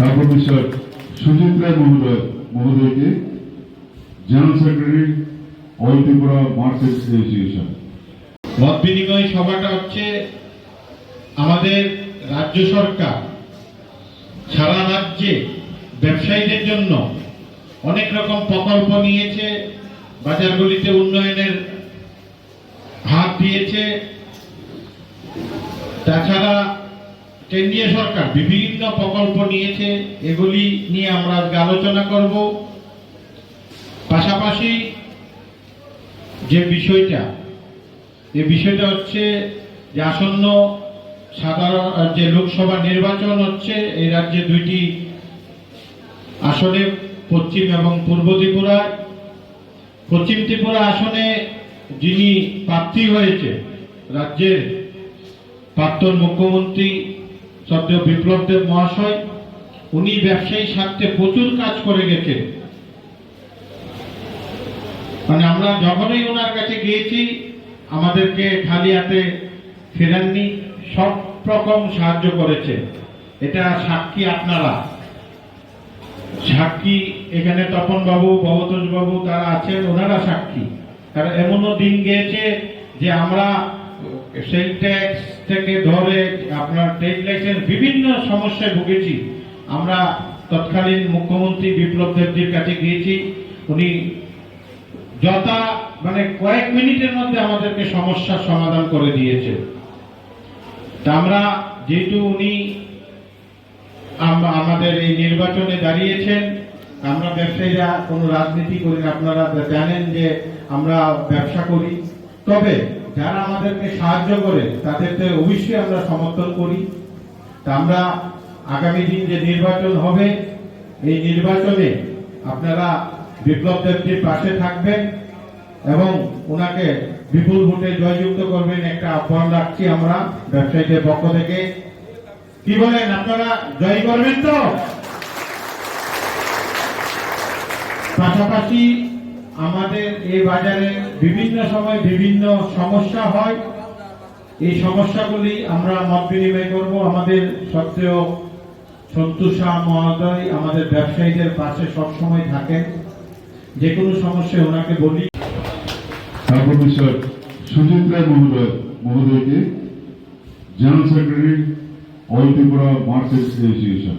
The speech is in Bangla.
তারপর মিস্টার সুজিত রায় মহোদয়, মহোদয়কে general secretary all Tripura market association মত বিনিময় সভাটা হচ্ছে আমাদের রাজ্য সরকার, সারা রাজ্যে ব্যবসায়ীদের জন্য অনেক রকম প্রকল্প নিয়েছে, বাজারগুলিতে উন্নয়নের হাত দিয়েছে। তাছাড়া কেন্দ্রীয় সরকার বিভিন্ন প্রকল্প নিয়েছে, এগুলি নিয়ে আমরা আজকে আলোচনা করব। পাশাপাশি যে বিষয়টা এই বিষয়টা হচ্ছে যে আসন্ন সাধারণ, যে লোকসভা নির্বাচন হচ্ছে, এই রাজ্যে দুইটি আসনে, পশ্চিম এবং পূর্ব ত্রিপুরায় পশ্চিম ত্রিপুরা আসনে যিনি প্রার্থী হয়েছে, রাজ্যের প্রাক্তন মুখ্যমন্ত্রী সদ্য বিপ্লব দেব মহাশয়, উনি ব্যবসায়ী স্বার্থে প্রচুর কাজ করে গেছেন। মানে আমরা যখনই ওনার কাছে গিয়েছি, আমাদেরকে খালি হাতে ফেরাননি, সব রকম সাহায্য করেছে। এটা সাক্ষী আপনারা। সাক্ষী এখানে তপন বাবু ভবতোষ বাবু তারা আছেন, ওনারা সাক্ষী। কারণ এমনও দিন গিয়েছে যে আমরা সেল ট্যাক্স থেকে ধরে আপনার ট্রেড লাইসেন্স বিভিন্ন সমস্যায় ভুগেছি। আমরা তৎকালীন মুখ্যমন্ত্রী বিপ্লব দেবজির কাছে গিয়েছি। উনি যথা মানে কয়েক মিনিটের মধ্যে আমাদেরকে সমস্যার সমাধান করে দিয়েছে। তা আমরা যেহেতু উনি আম- আমাদের এই নির্বাচনে দাঁড়িয়েছেন, আমরা ব্যবসায়ীরা, কোনো রাজনীতি করি আপনারা জানেন যে আমরা ব্যবসা করি। তবে যারা আমাদেরকে সাহায্য করে, তাদেরকে অবশ্যই আমরা সমর্থন করি। তা আমরা আগামী দিন যে নির্বাচন হবে, এই নির্বাচনে আপনারা বিপ্লব দেবজির পাশে থাকবেন এবং ওনাকে বিপুল ভোটে জয়যুক্ত করবেন একটা আহ্বান রাখছি আমরা ব্যবসায়ীদের পক্ষ থেকে। কি বলেন, আপনারা জয় করবেন তো? পাশাপাশি আমাদের এই বাজারে বিভিন্ন সময় বিভিন্ন সমস্যা হয়। এই সমস্যাগুলি আমরা মত বিনিময় করব। আমাদের সত্ত্বেও সন্তোষ মহোদয় আমাদের ব্যবসায়ীদের পাশে সবসময় থাকেন। যে কোনো সমস্যা ওনাকে বলি। তারপর মিস্টার সুজিত মহোদয়, মহোদয়কে, general secretary, all Tripura market association